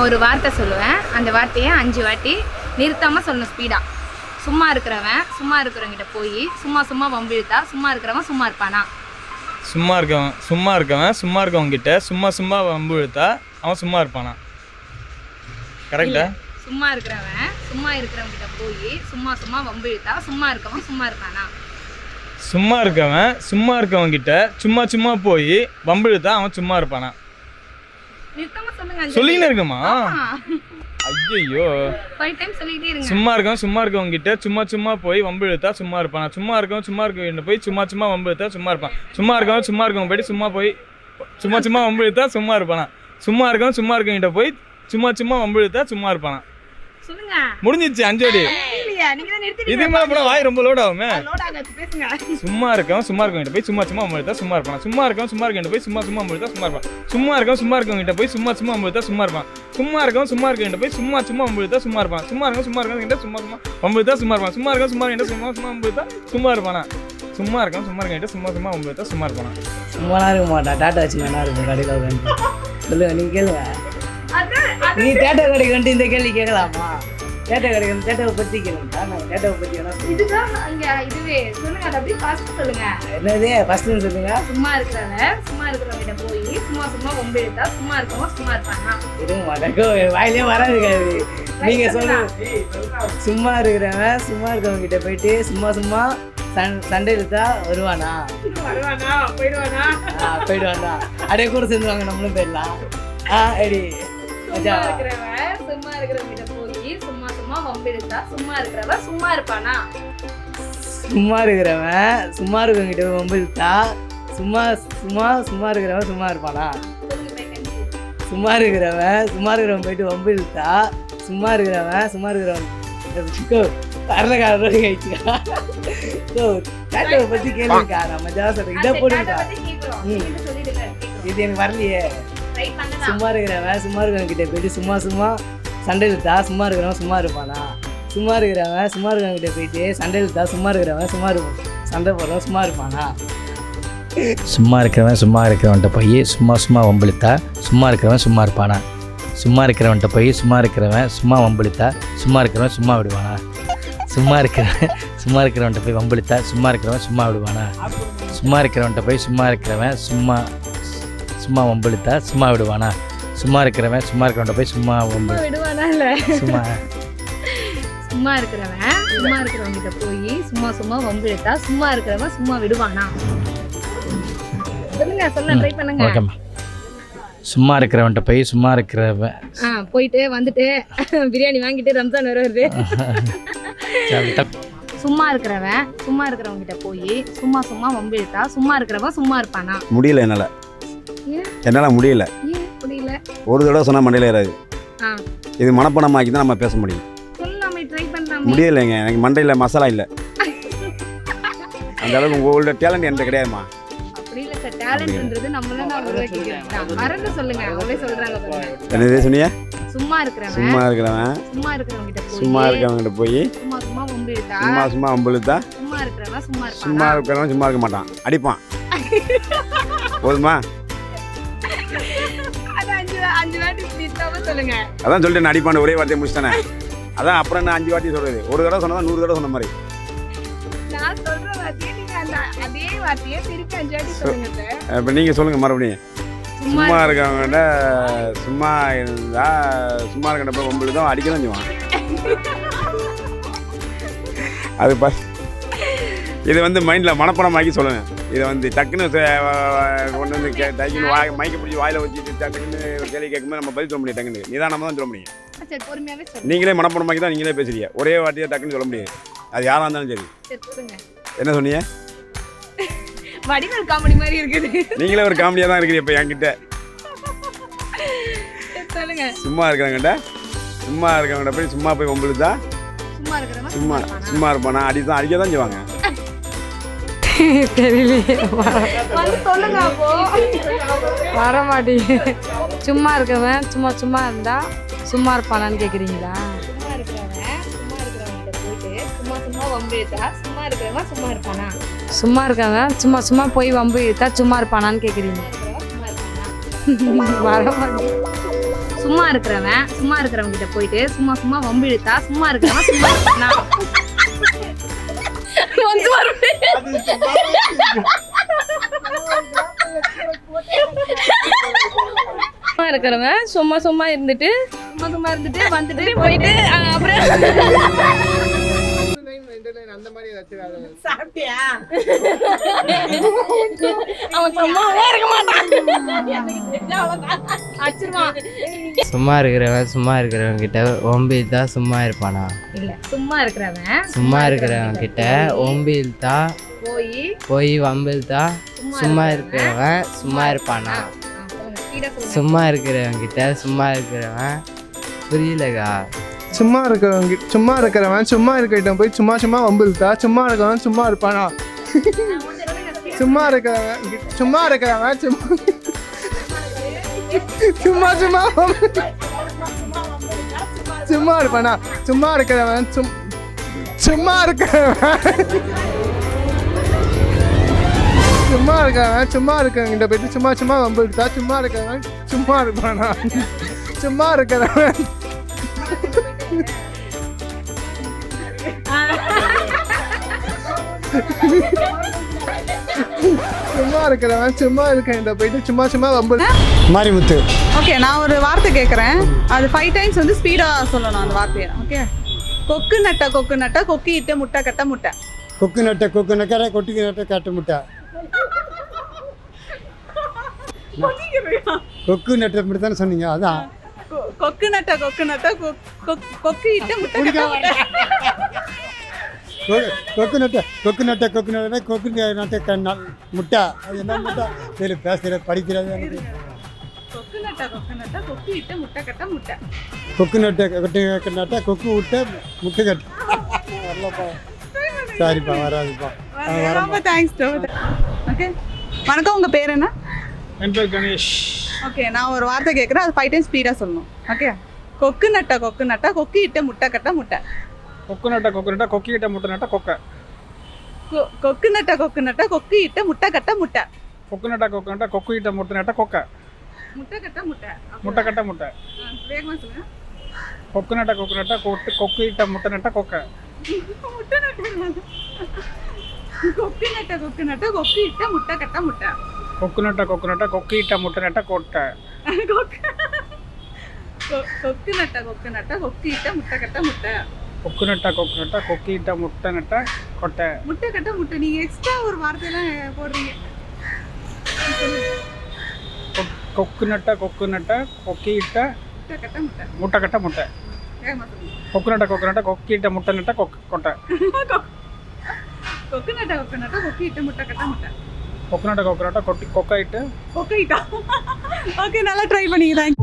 நான் ஒரு வார்த்தை சொல்லுவேன். அந்த வார்த்தையை அஞ்சு வாட்டி நிறுத்தாமல் சொல்லணும் ஸ்பீடாக சும்மா இருக்கிறவன் சும்மா இருக்கிறவங்கிட்ட போய் சும்மா சும்மா வம்பு இழுத்தா சும்மா இருக்கிறவன் சும்மா இருப்பானா? சும்மா இருக்கவன் சும்மா இருக்கவன் சும்மா இருக்கவன் கிட்ட சும்மா சும்மா வம்பு இழுத்தா அவன் சும்மா இருப்பானா? கரெக்டா சும்மா இருக்கிறவன் சும்மா இருக்கிறவங்கிட்ட போய் சும்மா சும்மா வம்பு இழுத்தா சும்மா இருக்கவன் சும்மா இருப்பானா? சும்மா இருக்கவன் சும்மா இருக்கவன் கிட்ட சும்மா சும்மா போய் வம்பு இழுத்தா அவன் சும்மா இருப்பானா? நிறுத்தாம சொல்லுங்க சொல்லின்னு இருக்குமா ஐயோ ஃபைவ் டைம் சொல்லிட்டே இருங்க. சும்மா இருக்கவன் சும்மா இருக்கவங்க கிட்ட சும்மா சும்மா போய் வம்பு இழுத்தா சும்மா இருப்பானா. சும்மா இருக்கவன் சும்மா இருக்கவங்க போய் சும்மா சும்மா வம்பு இழுத்தா சும்மா இருப்பான். சும்மா இருக்கவன் சும்மா இருக்கவங்க போயிட்டு சும்மா போய் சும்மா சும்மா வம்பு இழுத்தா சும்மா இருப்பானா? சும்மா இருக்கவன் சும்மா இருக்கவங்கிட்ட போய் சும்மா சும்மா வம்பு இழுத்தா சும்மா இருப்பானா? சொல்லுங்க. முடிஞ்சிச்சு அஞ்சோடி இல்லையா நீங்க தான் நிறுத்திட்டீங்க. இது மேல போனா வாய் ரொம்ப லோட் ஆகுமே? லோட் ஆகாது. பேசுங்க. சும்மா இருக்கவன் சும்மா போய் சும்மா சும்மா வம்பு இழுத்தா சும்மா இருப்பான். சும்மா இருக்கவன் சும்மா இருக்கவங்கிட்ட போய் சும்மா சும்மா வம்பு இழுத்தா சும்மா இருப்பான். சும்மா இருக்கவன் சும்மா இருக்கவங்கிட்ட போய் சும்மா சும்மா வம்பு இழுத்தா சும்மா இருப்பான். சும்மா இருக்கவன் சும்மா இருக்கவங்கிட்ட போய் சும்மா சும்மா வம்பு இழுத்தா சும்மா இருப்பான். சும்மா இருக்கவன் சும்மா இருக்கவங்கிட்ட சும்மா சும்மா வம்பு இழுத்தா சும்மா இருப்பான். சும்மா இருக்கவன் சும்மா சும்மா சும்மா வம்பு இழுத்தா சும்மா இருப்பானா? சும்மா இருக்கவன் சும்மா சும்மா சும்மா வம்பு இழுத்தா சும்மா இருப்பானா? சும்மாலாம் இருக்க மாட்டான். டாட்டா வச்சு நல்லா இருக்கும் கடையில் உட்காந்து சொல்லுங்க நீ கேளுங்க. நீ தேட்டர் கடைக்கு வந்துட்டு இந்த கேள்வி கேட்கலாமா? தேட்டர் கடைக்கு வந்து தேட்டரை பற்றி கேளுங்க. நான் தேட்டரை பற்றி வேணா சொல்லுங்க. இதுதான் அங்க இதுவே. சொல்லுங்க அதை அப்படியே ஃபாஸ்ட் சொல்லுங்க. என்னது? ஃபர்ஸ்ட் சொல்லுங்க சும்மா இருக்கிறவன் சும்மா இருக்கிறவங்கிட்ட போய் சும்மா சும்மா சும்மா இருக்கவன் சும்மா இருப்பானா இருங்க மாட்டேங்கோ வாயிலே வராது இருக்காது நீங்க சொல்லுங்க சும்மா இருக்கிறவன் சும்மா இருக்கவங்க கிட்ட போயிட்டு சும்மா சும்மா சண் சண்டை இழுத்தா வருவானா? வருவானா? போயிடுவானா? போயிடுவானா? அப்படியே கூட சேர்ந்துவாங்க நம்மளும் போயிடலாம். ஆ எடி. சும்மா இருக்கிறவன் சும்மா இருக்கிறவங்கிட்ட போய் சும்மா சும்மா இழுத்தா சும்மா இருப்பானா சும்மா இருக்கிறவன் சும்மா இருக்கவங்க கிட்ட வம்பு இழுத்தா சும்மா சும்மா சும்மா இருக்கிறவன் சும்மா இருப்பானா. சும்மா இருக்கிறவன் சும்மா இருக்கிறவன் போயிட்டு வம்பு இழுத்தா சும்மா இருக்கிறவன் சும்மா இருக்கிறவன் வரலக்காரோட கழிச்சுக்கா ஸோ தேட்டரை பற்றி கேளுங்கக்கா நம்ம ஜாஸ் இதை போடுங்கக்கா. ம். இது எனக்கு வரலையே. சும்மா இருக்கிறவன் சும்மா இருக்கிறவன் கிட்ட போயிட்டு சும்மா சும்மா சண்டை இழுத்தா சும்மா இருக்கிறவன் சும்மா இருப்பானா சும்மா இருக்கிறவன் சும்மா இருக்கிறவங்கிட்ட போயிட்டு சண்டை இழுத்தா சும்மா இருக்கிறவன் சும்மா இருப்பான் சண்டை போடுறவன் சும்மா இருப்பானா சும்மா இருக்கிறவன் சும்மா இருக்கிறவன்ட்ட போய் சும்மா சும்மா வம்பிழுத்தா சும்மா இருக்கிறவன் சும்மா இருப்பானா சும்மா இருக்கிறவன்ட்ட போய் சும்மா இருக்கிறவன் சும்மா வம்பிழுத்தா சும்மா இருக்கிறவன் சும்மா விடுவானா சும்மா இருக்கிறவன் சும்மா இருக்கிறவன்ட்ட போய் வம்பிழுத்தா சும்மா இருக்கிறவன் சும்மா விடுவானா சும்மா இருக்கிறவன்ட்ட போய் சும்மா இருக்கிறவன் சும்மா சும்மா வம்பிழுத்தா சும்மா விடுவானா சும்மா இருக்கிறவன் சும்மா இருக்கிறவன்ட்ட போய் சும்மா வம்பு. சும்மா விடுவானா இல்ல சும்மா. சும்மா இருக்கிறவன் சும்மா இருக்கிறவங்கிட்ட போய் சும்மா சும்மா வம்பு இழுத்தா சும்மா இருக்கிறவன் சும்மா விடுவானா? சொல்லுங்க சொல்ல ட்ரை பண்ணுங்க. ஓகேம்மா சும்மா இருக்கிறவன்ட்ட போய் சும்மா இருக்கிறவன். ஆ போயிட்டு வந்துட்டு பிரியாணி வாங்கிட்டு ரம்ஜான் வர வருது. சும்மா இருக்கிறவன் சும்மா இருக்கிறவங்கிட்ட போய் சும்மா சும்மா வம்பு இழுத்தா சும்மா இருக்கிறவன் சும்மா இருப்பானா? முடியல என்னால். என்னால் முடியல. ஒரு தடவை சொன்னால் மண்டையில் ஏறாது. இது மனப்பணமாக்கி தான் நம்ம பேச முடியும். முடியலைங்க எனக்கு மண்டையில் மசாலா இல்லை. அந்த அளவுக்கு உங்களோட டேலண்ட் என்கிட்ட கிடையாதுமா என்னது சொன்னீங்க? சும்மா இருக்கிறவன். சும்மா இருக்கிறவன். சும்மா இருக்கிறவங்கிட்ட போய் சும்மா போய் சும்மா அம்பளுத்தா சும்மா இருக்கிறவன் சும்மா இருக்கிறவன் சும்மா இருக்க மாட்டான். அடிப்பான். போதுமா? அதான் சொல்லிட்டு நான் அடிப்பான் ஒரே வார்த்தையை முடிச்சிட்டானே. அதான் அப்புறம் நான் அஞ்சு வாட்டி சொல்றது? ஒரு தடவை சொன்னா நூறு தடவை சொன்ன மாதிரி. இப்போ நீங்கள் சொல்லுங்கள் மறுபடியும். சும்மா இருக்கவங்கிட்ட சும்மா இருந்தா சும்மா போய் ஒம்பது தான் அடிக்க தான் செய்வான். அது ப இது வந்து மைண்டில் மனப்படமாக்கி சொல்லுங்க. இதை வந்து டக்குன்னு கொண்டு வந்து டக்குன்னு வாய் மைக்க பிடிச்சி வாயில் வச்சுட்டு டக்குன்னு ஒரு கேள்வி கேட்கும்போது நம்ம பதில் சொல்ல முடியும் டக்குன்னு. நிதானமாக தான் சொல்ல முடியும். நீங்களே மனப்படமாக்கி தான் நீங்களே பேசுறீங்க. ஒரே வார்த்தையை டக்குன்னு சொல்ல முடியாது. அது யாராக இருந்தாலும் சரி. என்ன சொன்னீங்க? வடிவேல் காமெடி மாதிரி இருக்குது. நீங்களே ஒரு காமெடியாக தான் இருக்கிறீங்க இப்போ என்கிட்ட. சொல்லுங்க. சும்மா இருக்கிறவங்கிட்ட சும்மா இருக்கிறவங்கிட்ட போய் சும்மா போய் ஒம்பளுதா சும்மா இருக்கிறவன் சும்மா சும்மா இருப்பானா? அடி தான் அடிக்க தான் செய்வாங்க. தெரியலையே சொல்லுங்க சும்மா இருக்கவன் சும்மா சும்மா இருந்தா சும்மா இருப்பானான்னு கேக்குறீங்களா? சும்மா இருக்கிறவன் சும்மா இருக்கிறவங்கிட்ட போயிட்டு சும்மா சும்மா வம்பு இழுத்தா சும்மா இருக்கிறவன் சும்மா இருப்பானா? சும்மா இருக்கவன் சும்மா சும்மா போய் வம்பு இழுத்தா சும்மா இருப்பானான்னு கேக்குறீங்க. இருக்கிறவன் சும்மா இருப்பானா வர மாட்டேங்குது. சும்மா இருக்கிறவன் சும்மா இருக்கிறவங்க கிட்ட போயிட்டு சும்மா சும்மா வம்பு இழுத்தா சும்மா இருக்கிறவன் சும்மா இருப்பானா? இருக்கிறவங்க சும்மா சும்மா இருந்துட்டு சும்மா சும்மா இருந்துட்டு வந்துட்டு போயிட்டு அப்புறம் அஹ், அப்புறம் அவன் சும்மாவே இருக்க மாட்டான். அடிச்சிருவான் சும்மா இருக்கிறவன் சும்மா இருக்கிறவன் கிட்ட ஒம்பு இழுத்தா சும்மா இருப்பானா? இல்ல சும்மா இருக்கிறவன். சும்மா இருக்கிறவன் கிட்ட ஒம்பு இழுத்தா போய் போய் வம்பு இழுத்தா சும்மா இருக்கிறவன். சும்மா இருப்பானா? சும்மா இருக்கிறவன் கிட்ட சும்மா இருக்கிறவன். புரியலக்கா? சும்மா இருக்கிறவங்க சும்மா இருக்கிறவன் சும்மா இருக்கிட்ட போய் சும்மா சும்மா வம்பிழுத்தா சும்மா இருக்கிறவன் சும்மா இருப்பானா? சும்மா இருக்கிறவன் சும்மா இருக்கிறவன் சும்மா சும்மா சும்மா சும்மா இருப்பானா? சும்மா இருக்கிறவன் சும் சும்மா இருக்கிறவன். சும்மா இருக்கிறவன் சும்மா இருக்கிறவங்கிட்ட போயிட்டு சும்மா சும்மா வம்பு எடுத்தா சும்மா இருக்கிறவன் சும்மா இருப்பானா? சும்மா இருக்கிறவன். சும்மா இருக்கிறவன் சும்மா இருக்கேன். போயிட்டு சும்மா சும்மா வம்பு. மாரிமுத்து. ஓகே நான் ஒரு வார்த்தை கேட்குறேன் அது ஃபைவ் டைம்ஸ் வந்து ஸ்பீடாக சொல்லணும் அந்த வார்த்தையை. ஓகே கொக்கு நட்ட கொக்கு நட்ட கொக்கி இட்ட முட்டை கட்ட முட்டை. கொக்கு நட்ட கொக்கு நக்கற கொட்டிக்கு நட்ட காட்டு முட்டை. கொக்கு நட்ட முட்டை தானே சொன்னீங்க அதான். கொக்கு நட்ட கொக்கு நட்ட கொக்- கொக்- கொக்கு இட்ட முட்டை கொக்கு நட்ட கொக்கு நட்ட கொக்கு நட்ட கொக்கு நட்ட க- ந- முட்டை அது என்ன முட்டை சரி பேசுகிற படிக்கிறது கொக்கு நட்ட கொக்கு நட்ட கொக்கு இட்ட முட்டை கட்ட முட்டை கொக்கு நட்ட கொட்டு நட்ட கொக்கு விட்ட முட்டை கட்டு வரலப்பா சாரிப்பா வராதுப்பா ரொம்ப தேங்க்ஸ் ஓகே வணக்கம் உங்கள் பேர் என்ன என் பேர் கணேஷ் ஓகே நான் ஒரு வார்த்தை கேட்குறேன் அது ஃபைவ் டைம்ஸ் ஸ்பீடாக சொல்லணும். ஓகே கொக்கு நட்ட கொக்கு நட்ட கொக்கு இட்ட முட்டை கட்ட முட்டை. கொக்கு நட்ட கொக்கு நட்டா கொக்கி கிட்ட முட்டை நட்டா கொக்கை. கொக்கு நட்ட கொக்கு நட்ட கொக்கு இட்ட முட்டை கட்ட முட்டை. கொக்கு நட்டா கொக்கு நட்டா கொக்கு கிட்ட முட்டை நட்டா கொக்கை. முட்டை கட்ட முட்டை. முட்டை கட்ட முட்டை. வேகமாக சொல்லுங்க. கொக்கு நட்டா கொக்கு நட்டா கொட்டு கொக்கு கிட்ட முட்டை நட்டா கொக்கை. முட்டை நட்ட. கொக்கு நட்ட கொக்கு நட்ட கொக்கு இட்ட முட்டை கட்ட முட்டை. கொக்கு நட்டா கொக்கு நட்டா கொக்கு கிட்ட. முட்டை நட்டா கொட்டை கொக்கு நட்ட கொக்கு நட்ட கொக்கு இட்ட முட்டை. கட்ட முட்டை கொக்கு நட்டா கொக்கு நட்டா கொக்கி கிட்ட. முட்டை நட்டா கொட்டை முட்டை. கட்ட முட்டை நீங்க எக்ஸ்ட்ரா ஒரு வார்த்தையெல்லாம் போடுறீங்க. கொக்- கொக்கு நட்டா கொக்கு நட்டா கொக்கி கிட்ட முட்டை. கட்ட முட்டை. கொக்கு நட்டா கொக்கு நட்டா கொக்கி கிட்ட முட்டை நட்டா கொக்கு கொட்டை. கொக்கு நட்ட கொக்கு நட்ட கொக்கு இட்ட முட்டை கட்ட முட்டை. கொக்கு நட்டா கொட்டி கொக்கை இட்டு கொக்கு ஓகே நல்லா ட்ரை பண்ணி தேங்க்